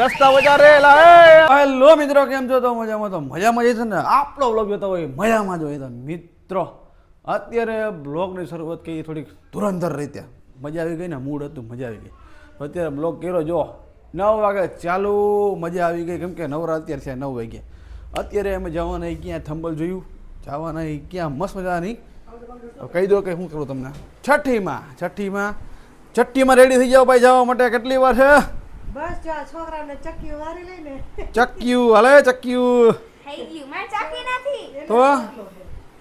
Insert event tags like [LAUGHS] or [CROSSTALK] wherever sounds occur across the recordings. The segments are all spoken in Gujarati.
રસ્તા હેલો મિત્રો કેમ છો? તો મજામાં તો મજામાં જ છે ને. આપણો બ્લોગ જોતો હોય મજામાં જ હોય તો મિત્રો. અત્યારે બ્લોગની શરૂઆત કરી થોડીક ધુરંધર રીતે. મજા આવી ગઈ ને? મૂડ હતું મજા આવી ગઈ. અત્યારે બ્લોગ કર્યો જો. નવ વાગે ચાલુ મજા આવી ગઈ. કેમ કે નવરા અત્યારે છે નવ વાગ્યા. અત્યારે અમે જવાના ક્યાં? થંબલ જોયું. જવાના ક્યાં? મસ્ત મજાની કહી દો કે શું કરું તમને. છઠ્ઠીમાં છઠ્ઠીમાં છઠ્ઠીમાં રેડી થઈ જાઓ ભાઈ જવા માટે કેટલી વાર છે? બસ જો આ છોકરાને ચક્કી વારી લઈને ચક્યું હાલે ચક્કીયું થઈ ગયું. મારે ચાકી નથી. તો?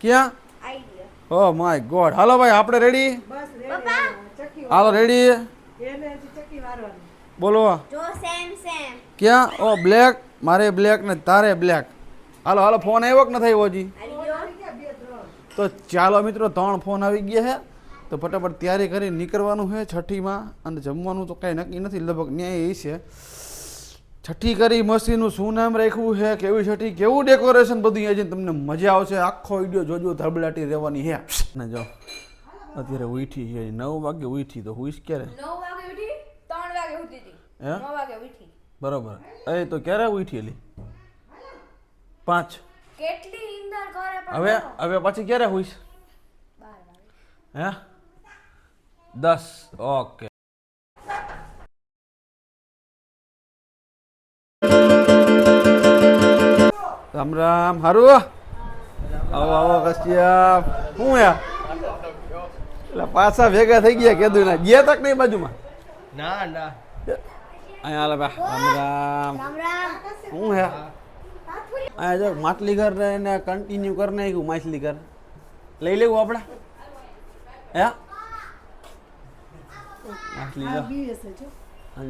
ક્યાં? આઈડિયા. Oh my God. હાલો ભાઈ આપણે રેડી બસ પપ્પા? ચક્કી હાલો રેડી એને ચક્કી વારવાની. બોલો. જો સેમ સેમ ક્યાં? ઓ બ્લેક મારે બ્લેક ને તારે બ્લેક હાલો હાલો ફોન આવ્યો કે ન થયો હજી? તો ચાલો મિત્રો ત્રણ ફોન આવી ગયા છે. તો ફટાફટ તૈયારી કરી નીકળવાનું છે છઠ્ઠીમાં. અને જમવાનું તો કાંઈ નક્કી નથી લગભગ ન્યાય એ છે. છઠ્ઠી કરી મસ્તીનું શું નામ રાખ્યું છે કેવી છઠ્ઠી કેવું ડેકોરેશન બધું અહીંયા જઈને તમને મજા આવશે. આખો વીડિયો જોજો ધબડાટી રહેવાની છે. ને જો અત્યારે ઉઠી છે નવ વાગે ઉઠી. તો હુઈશ ક્યારે? હે? બરોબર. એ તો ક્યારે ઉઠી એલી પાંચ. કેટલી ઈંદર કરે પણ હવે હવે પછી ક્યારે હોઈશ? હે? દસ. ઓકે. રામ રામ. હારું આવો આવો કશ્યપ. શું યા? એટલે પાછા ભેગા થઈ ગયા કીધું ના ગયા તક નહીં બાજુમાં? ના ના. અહીંયા રામ રામ. રામ રામ. શું હે અહીંયા જો માટલી ઘર ને કન્ટિન્યુ કરી નાખ્યું માછલી ઘર લઈ લેવું આપણે? હે? માછલી જો.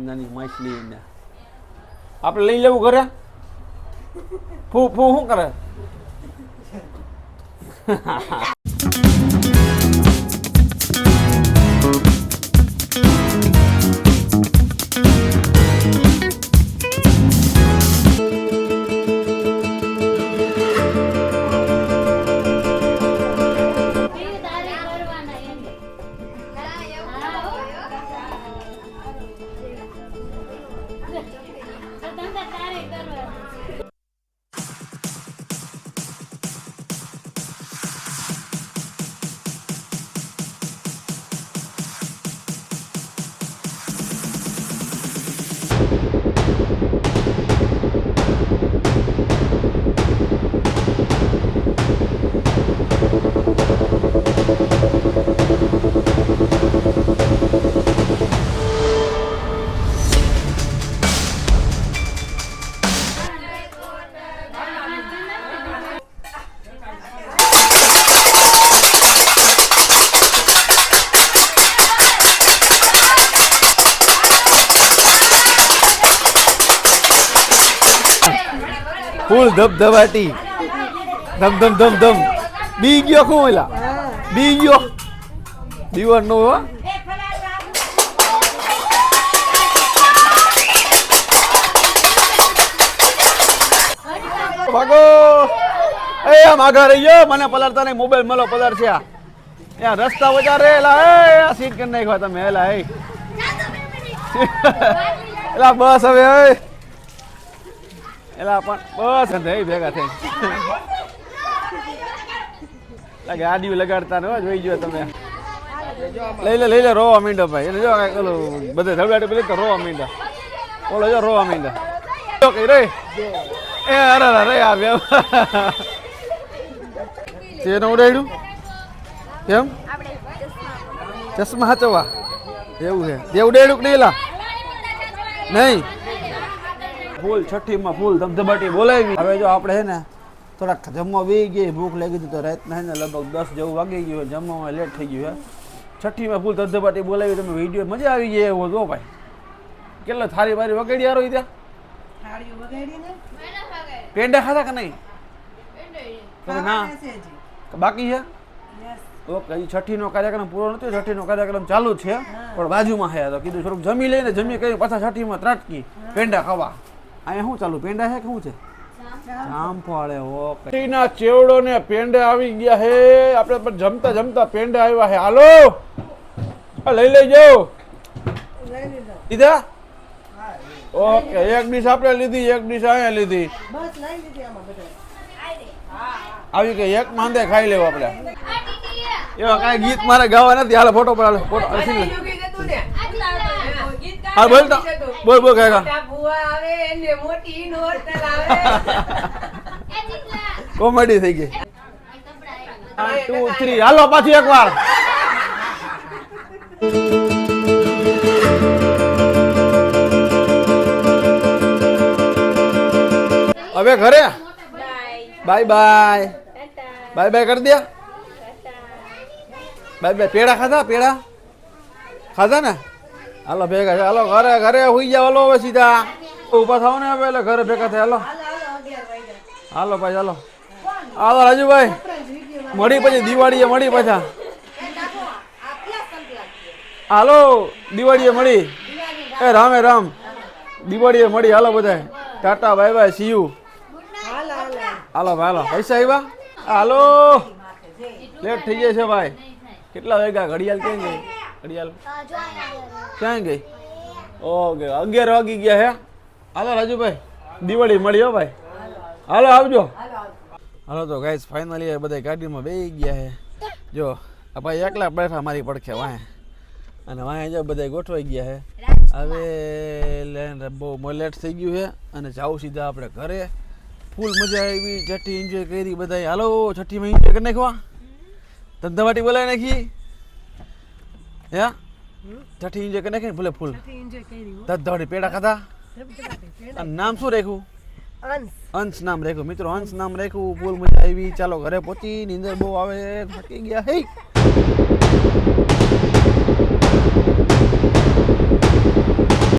નાની માછલી ને આપણે લઈ લેવું ઘરે? ફૂ ફૂ શું કરે? [LAUGHS] ફૂલ ધબધબાટી ધમ ધમ ધમ ધમ. બી ગયો શું એલા બી ગયો. દીવાર નો હો. ભાગો. એ આમ આગળ રહી ગયો. મને પલાળતા નહીં. મોબાઈલ મળો પલાર છે આ. ત્યાં રસ્તા વધારે એલા એ આ સીટ કરી નાખ્યો તમે. એલા એ. [LAUGHS] એલા બસ હવે એ. એલા પણ બસ થઈ ભેગા થઈ લાગે આડીઓ લગાડતા ને જોઈ ગયો તમે. લઈ લે લઈ લે, રોવા માંડો ભાઈ. એને જો ઓલું બધે ધબડાટે પેલી તો રોવા માંડો. ઓલો જો રોવા માંડો. જો રે એ અરે અરે આ બે તે ઉડાડ્યું? કેમ ચશ્મા હાચવા એવું છે. તે ઉડાડ્યું કે નહીં લા નહીં. ફૂલ છઠ્ઠીમાં ફૂલ ધબધબાટી બોલાવી. હવે જો આપણે છે ને થોડાક જમવા વી ગઈ ભૂખ લાગી હતી તો રાતના છે ને લગભગ દસ જેવું વાગી ગયું જમવામાં લેટ થઈ ગયું છે છઠ્ઠીમાં ફૂલ ધબધબાટી બોલાવી તમે વીડિયો મજા આવી ગઈ એવો જો ભાઈ. કેટલો થારી બારી વગાડી આરો ત્યાં પેંડા ખાધા કે નહીં? ના. બાકી છે? ઓકે હજી છઠ્ઠીનો કાર્યક્રમ પૂરો નથી છઠ્ઠીનો કાર્યક્રમ ચાલુ જ છે. પણ બાજુમાં હે તો. કીધું થોડુંક જમી લઈને જમી કરી પાછા છઠ્ઠીમાં ત્રાટકી પેંડા ખાવા. અહીંયા શું ચાલુ? પેંડા છે કે શું છે? જામફળ. ઓકે. ટીના ચેવડો ને પેંડે આવી ગયા હે. આપણે પણ જમતા જમતા પેંડે આવ્યા હે. હાલો. આ લઈ લઈ જાઓ લઈ લીધા. ઓકે એક ડીશ આપણે લીધી એક ડીશ અહીંયા લીધી. બસ લઈ લીધી આમાં બધા. આવી કે એક માંદે ખાઈ લેવો આપણે. એવા કાંઈ ગીત મારે ગાવા નથી. હાલો ફોટો પડાલો ફોટો. હા બોલ બોલ બોલ કાકા. કોમેડી થઈ ગઈ. વન ટુ થ્રી હાલો પાછી એક વાર હવે ઘરે? બાય બાય બાય બાય કરી દે. બાય બાય પેડા ખાધા? પેડા? ખાધા ને? હાલો ભેગા હાલો ઘરે ઘરે હુઈ જાવ હાલો હવે સીધા. ઊભા થાવ ને હવે એટલે ઘરે ભેગા થાય. હાલો. હાલો ભાઈ હાલો. હાલો રાજુભાઈ. મળી પછી દિવાળીએ મળી પાછા. હાલો દિવાળીએ મળી. એ રામે રામ. દિવાળીએ મળી. હાલો બધા tata bye bye see you હાલો ભાઈ હાલો. પૈસા આવ્યા હાલો. લેટ થઈ જાય છે ભાઈ. કેટલા વાગ્યા? ઘડિયાળ ક્યાં ગઈ? ઘડિયાળ. ક્યાં ગઈ? ઓકે અગિયાર વાગી ગયા હે. હાલો રાજુભાઈ દિવાળી મળી હો ભાઈ. હાલો આવજો. હાલો તો ગાઈસ ફાઇનલી બધા ગાડીમાં બેસી ગયા હે. જો આ ભાઈ એકલા બેઠા મારી પડખે વાંહે. અને વાંહે જો બધા ગોઠવાઈ ગયા હે. હવે બહુ લેટ થઈ ગયું છે અને જાવું સીધા આપણે ઘરે. ફૂલ મજા આવી છઠ્ઠી એન્જોય કરી બધા હાલો છઠ્ઠીમાં એન્જોય કરી નાખવા ધંધાવાટી બોલાવી નાખી. હે? છઠ્ઠી એન્જોય કરી નાખી ભલે ફૂલ. ધંધાવાટી પેડા ખાધા. નામ શું રાખ્યું? અંશ. નામ રાખ્યું. મિત્રો અંશ નામ રાખ્યું. ફૂલ મજા આવી. ચાલો ઘરે પહોંચી નીંદર બહુ આવે થાકી ગયા. હે!